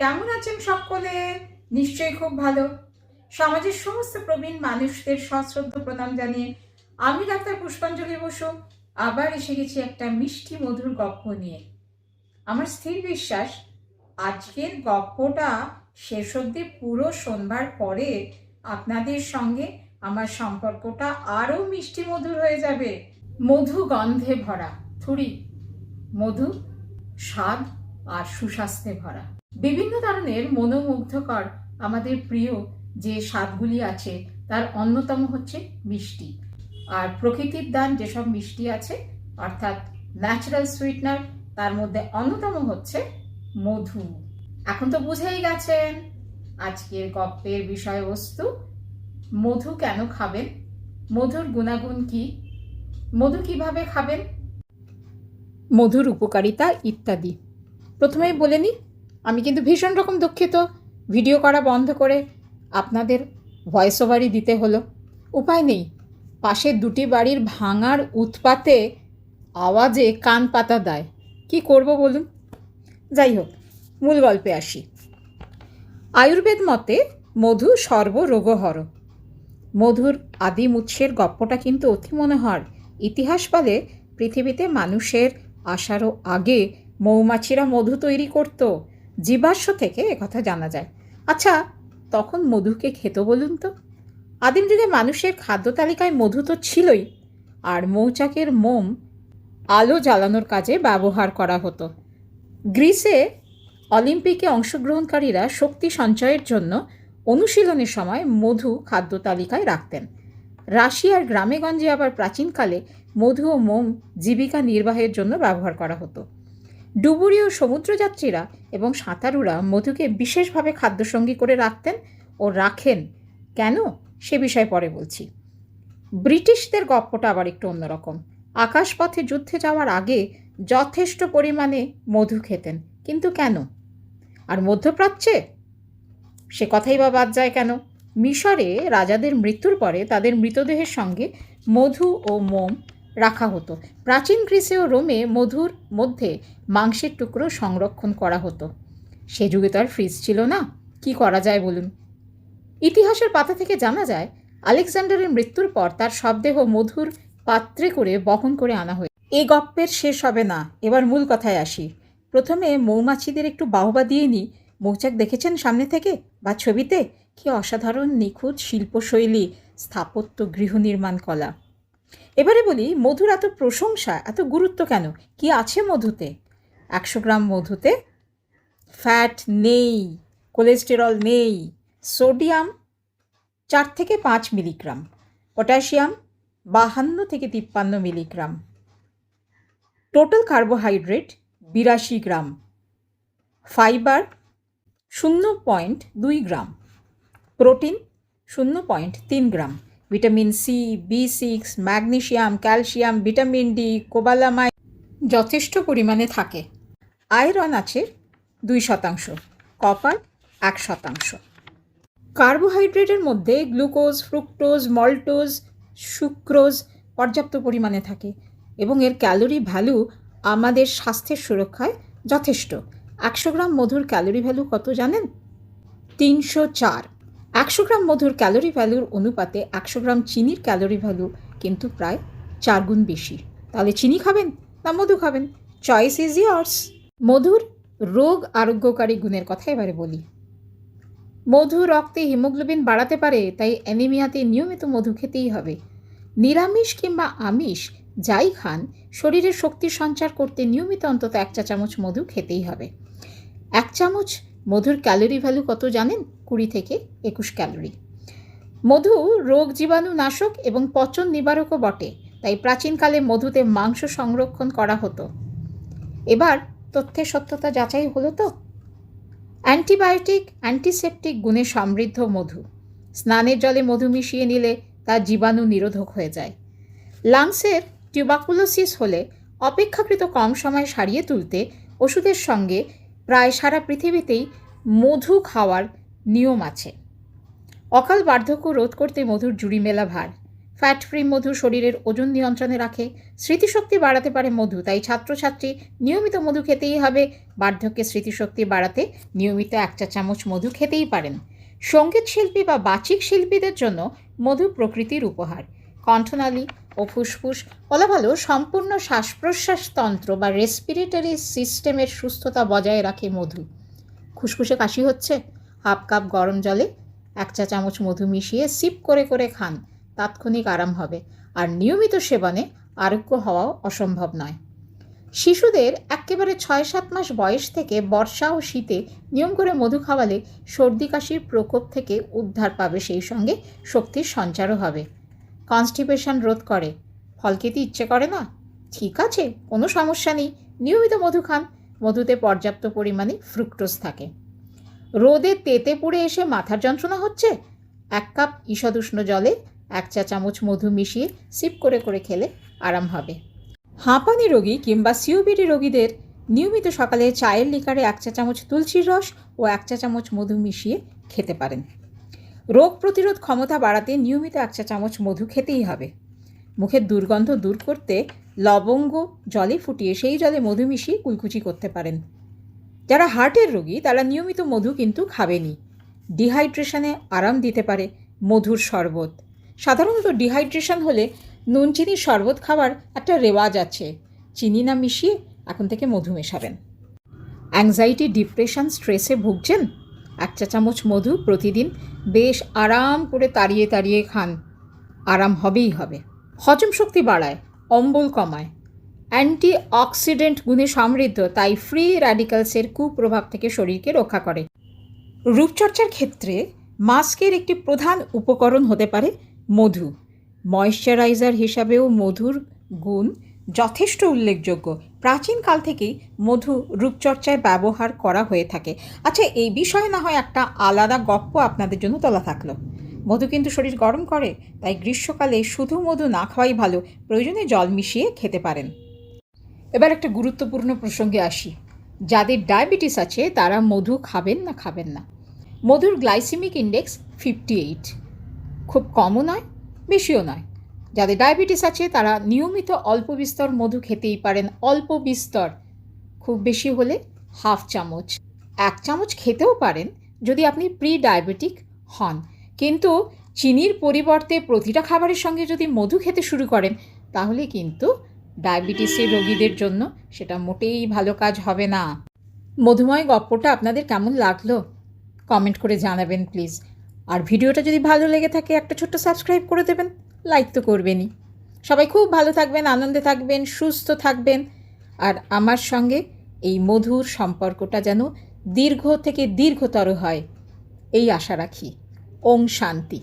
কেমন আছেন সকলে? নিশ্চয়ই খুব ভালো। সমাজের সমস্ত প্রবীণ মানুষদের সশ্রদ্ধ প্রণাম জানিয়ে আমি ডাক্তার পুষ্পাঞ্জলি বসু। আবার এসে গেছি একটা মিষ্টি মধুর গপ্প নিয়ে। আমার স্থির বিশ্বাস, আজকের গপ্পটা শেষ অবধি পুরো শোনবার পরে আপনাদের সঙ্গে আমার সম্পর্কটা আরও মিষ্টি মধুর হয়ে যাবে। মধু গন্ধে ভরা থুড়ি মধু স্বাদ আর সুস্বাস্থ্যে ভরা। বিভিন্ন ধরনের মনোমুগ্ধকর আমাদের প্রিয় যে স্বাদগুলি আছে, তার অন্যতম হচ্ছে মিষ্টি। আর প্রকৃতির দান যেসব মিষ্টি আছে, অর্থাৎ ন্যাচারাল সুইটনার তার মধ্যে অন্যতম হচ্ছে মধু। এখন তো বুঝেই গেছেন, আজকের গপ্পের বিষয়বস্তু, মধু কেন খাবেন? মধুর গুণাগুণ কি? মধু কীভাবে খাবেন? মধুর উপকারিতা ইত্যাদি। প্রথমেই বলে নিই আমি কিন্তু ভীষণ রকম দুঃখিত। ভিডিও করা বন্ধ করে আপনাদের ভয়েস ওভারই দিতে হলো। উপায় নেই। পাশের দুটি বাড়ির ভাঙার উৎপাতে আওয়াজে কান পাতা দেয়। কি করব বলুন? যাই হোক, মূল গল্পে আসি। আয়ুর্বেদ মতে মধু সর্বরোগহর। মধুর আদিম উৎসের গপ্পটা কিন্তু অতি মনোহর ইতিহাস বলে পৃথিবীতে মানুষের আসারও আগে মৌমাছিরা মধু তৈরি করত। জীবাশ্ম থেকে একথা জানা যায়। আচ্ছা তখন মধুকে খেত বলুন তো। আদিম যুগে মানুষের খাদ্য তালিকায় মধু তো ছিলই, আর মৌচাকের মোম আলো জ্বালানোর কাজে ব্যবহার করা হতো। গ্রিসে অলিম্পিকে অংশগ্রহণকারীরা শক্তি সঞ্চয়ের জন্য অনুশীলনের সময় মধু খাদ্য তালিকায় রাখতেন। রাশিয়ার গ্রামেগঞ্জে আবার প্রাচীনকালে মধু ও মোম জীবিকা নির্বাহের জন্য ব্যবহার করা হতো। ডুবুরি ও সমুদ্রযাত্রীরা এবং সাঁতারুরা মধুকে বিশেষভাবে খাদ্যসঙ্গী করে রাখতেন ও রাখেন। কেন? সে বিষয়ে পরে বলছি। ব্রিটিশদের গপ্পটা আবার একটু অন্যরকম। আকাশপথে যুদ্ধে যাওয়ার আগে যথেষ্ট পরিমাণে মধু খেতেন। কিন্তু কেন? আর মধ্যপ্রাচ্যে? সে কথাই বা বাদ যায় কেন? মিশরে রাজাদের মৃত্যুর পরে তাদের মৃতদেহের সঙ্গে মধু ও মোম রাখা হতো। প্রাচীন গ্রিসে ও রোমে মধুর মধ্যে মাংসের টুকরো সংরক্ষণ করা হতো। সে যুগে তো আর ফ্রিজ ছিল না। কি করা যায় বলুন? ইতিহাসের পাতা থেকে জানা যায়, আলেকজান্ডারের মৃত্যুর পর তার শবদেহ মধুর পাত্রে করে বহন করে আনা হয় এই গপ্পের শেষ হবে না। এবার মূল কথায় আসি। প্রথমে মৌমাছিদের একটু বাহবা দিয়ে নিই মৌচাক দেখেছেন সামনে থেকে? বা ছবিতে? কি অসাধারণ, নিখুঁত শিল্পশৈলী, স্থাপত্য গৃহ নির্মাণ কলা। এবারে বলি, মধুর এত প্রশংসা, এত গুরুত্ব কেন? কি আছে মধুতে? একশো গ্রাম মধুতে ফ্যাট নেই কোলেস্টেরল নেই সোডিয়াম চার থেকে পাঁচ মিলিগ্রাম পটাশিয়াম বাহান্ন থেকে তিপ্পান্ন মিলিগ্রাম টোটাল কার্বোহাইড্রেট বিরাশি গ্রাম ফাইবার শূন্য পয়েন্ট দুই গ্রাম প্রোটিন শূন্য পয়েন্ট তিন gram. Vitamin C, B six, magnesium, calcium, vitamin D, কোবালামাই যথেষ্ট পরিমাণে থাকে। আয়রন আছে দুই শতাংশ, কপার এক শতাংশ। কার্বোহাইড্রেটের মধ্যে গ্লুকোজ, ফ্রুক্টোজ, মল্টোজ, সুক্রোজ পর্যাপ্ত পরিমাণে থাকে এবং এর ক্যালোরি ভ্যালু আমাদের স্বাস্থ্যের সুরক্ষায় যথেষ্ট। একশো গ্রাম মধুর ক্যালোরি ভ্যালু কত জানেন? তিনশো চার। একশো গ্রাম মধুর ক্যালোরি ভ্যালুর অনুপাতে একশো গ্রাম চিনির ক্যালোরি ভ্যালু কিন্তু প্রায় চার গুণ বেশি। তাহলে চিনি খাবেন না মধু খাবেন? চয়েস ইজ ইয়ার্স মধুর রোগ আরোগ্যকারী গুণের কথা এবারে বলি। মধু রক্তে হিমোগ্লোবিন বাড়াতে পারে, তাই অ্যানিমিয়াতে নিয়মিত মধু খেতেই হবে। নিরামিষ কিংবা আমিষ যাই খান শরীরে শক্তি সঞ্চার করতে নিয়মিত অন্তত এক চা চামচ মধু খেতেই হবে। এক চামচ মধুর ক্যালোরি ভ্যালু কত জানেন? কুড়ি থেকে একুশ ক্যালোরি। মধু রোগ জীবাণু নাশক এবং পচন নিবারকও বটে, তাই প্রাচীনকালে মধুতে মাংস সংরক্ষণ করা হতো। এবার তথ্যের সত্যতা যাচাই হলো তো। অ্যান্টিবায়োটিক, অ্যান্টিসেপটিক গুণে সমৃদ্ধ মধু। স্নানের জলে মধু মিশিয়ে নিলে তা জীবাণু নিরোধক হয়ে যায়। লাংসের টিউবাকুলোসিস হলে অপেক্ষাকৃত কম সময় সারিয়ে তুলতে ওষুধের সঙ্গে প্রায় সারা পৃথিবীতেই মধু খাওয়ার নিয়ম আছে। অকাল বার্ধক্য রোধ করতে মধুর জুড়ি মেলা ভার। ফ্যাট ফ্রি মধু শরীরের ওজন নিয়ন্ত্রণে রাখে। স্মৃতিশক্তি বাড়াতে পারে মধু, তাই ছাত্রছাত্রী নিয়মিত মধু খেতেই হবে। বার্ধক্যে স্মৃতিশক্তি বাড়াতে নিয়মিত এক চা চামচ মধু খেতেই পারেন। সংগীত শিল্পী বা বাচিক শিল্পীদের জন্য মধু প্রকৃতির উপহার। কণ্ঠনালী ও ফুসফুস বলা ভালো সম্পূর্ণ শ্বাস প্রশ্বাস তন্ত্র বা রেসপিরেটরি সিস্টেমের সুস্থতা বজায় রাখে মধু। খুসখুসে কাশি হচ্ছে? হাফ কাপ গরম জলে এক চা চামচ মধু মিশিয়ে সিপ করে করে খান। তাৎক্ষণিক আরাম হবে। আর নিয়মিত সেবনে আরোগ্য হওয়াও অসম্ভব নয়। শিশুদের একেবারে ছয় সাত মাস বয়স থেকে বর্ষা ও শীতে নিয়ম করে মধু খাওয়ালে সর্দি কাশির প্রকোপ থেকে উদ্ধার পাবে সেই সঙ্গে শক্তির সঞ্চারও হবে। কনস্টিপেশন রোধ করে। ফল খেতে ইচ্ছে করে না? ঠিক আছে, কোনো সমস্যা নেই। নিয়মিত মধু খান। মধুতে পর্যাপ্ত পরিমাণে ফ্রুক্টোজ থাকে। রোদে তেতে পুড়ে এসে মাথার যন্ত্রণা হচ্ছে? এক কাপ ঈষদুষ্ণ জলে এক চা চামচ মধু মিশিয়ে সিপ করে করে খেলে আরাম হবে। হাঁপানি রোগী কিংবা সিওবিডি রোগীদের নিয়মিত সকালে চায়ের লিকারে এক চা চামচ তুলসীর রস ও এক চা চামচ মধু মিশিয়ে খেতে পারেন। রোগ প্রতিরোধ ক্ষমতা বাড়াতে নিয়মিত এক চা চামচ মধু খেতেই হবে। মুখের দুর্গন্ধ দূর করতে লবঙ্গ জলে ফুটিয়ে সেই জলে মধু মিশিয়ে কুলকুচি করতে পারেন। যারা হার্টের রোগী, তারা নিয়মিত মধু কিন্তু খাবেনি। ডিহাইড্রেশনে আরাম দিতে পারে মধুর শরবত। সাধারণত ডিহাইড্রেশন হলে নুন চিনির শরবত খাবার একটা রেওয়াজ আছে। চিনি না মিশিয়ে এখন থেকে মধু মেশাবেন। অ্যাংজাইটি, ডিপ্রেশন, স্ট্রেসে ভুগছেন? এক চা চামচ মধু প্রতিদিন বেশ আরাম করে তাড়িয়ে তাড়িয়ে খান। আরাম হবেই হবে। হজম শক্তি বাড়ায়, অম্বল কমায়। অ্যান্টি অক্সিডেন্ট গুণে সমৃদ্ধ, তাই ফ্রি র্যাডিক্যালসের কুপ্রভাব থেকে শরীরকে রক্ষা করে। রূপচর্চার ক্ষেত্রে মাস্কের একটি প্রধান উপকরণ হতে পারে মধু। ময়শ্চারাইজার হিসাবেও মধুর গুণ যথেষ্ট উল্লেখযোগ্য। প্রাচীনকাল থেকেই মধু রূপচর্চায় ব্যবহার করা হয়ে থাকে। আচ্ছা এই বিষয়ে না হয় একটা আলাদা গপ্প আপনাদের জন্য তোলা থাকল। মধু কিন্তু শরীর গরম করে, তাই গ্রীষ্মকালে শুধু মধু না খাওয়াই ভালো। প্রয়োজনে জল মিশিয়ে খেতে পারেন। এবার একটা গুরুত্বপূর্ণ প্রসঙ্গে আসি। যাদের ডায়াবেটিস আছে, তারা মধু খাবেন না খাবেন না। মধুর গ্লাইসেমিক ইন্ডেক্স ফিফটি এইট। খুব কমও নয়, বেশিও নয়। যাদের ডায়াবেটিস আছে, তারা নিয়মিত অল্প বিস্তর মধু খেতেই পারেন। অল্প বিস্তর, খুব বেশি হলে হাফ চামচ। এক চামচ খেতেও পারেন যদি আপনি প্রি ডায়াবেটিক হন। কিন্তু চিনির পরিবর্তে প্রতিটা খাবারের সঙ্গে যদি মধু খেতে শুরু করেন, তাহলে কিন্তু ডায়াবেটিসের রোগীদের জন্য সেটা মোটেই ভালো কাজ হবে না। মধুময় গপ্পটা আপনাদের কেমন লাগল? কমেন্ট করে জানাবেন প্লিজ আর ভিডিওটা যদি ভালো লেগে থাকে একটা ছোট্ট সাবস্ক্রাইব করে দেবেন লাইক তো করবেনই। সবাই খুব ভালো থাকবেন, আনন্দে থাকবেন, সুস্থ থাকবেন। আর আমার সঙ্গে এই মধুর সম্পর্কটা যেন দীর্ঘ থেকে দীর্ঘতর হয়, এই আশা রাখি। ওম শান্তি।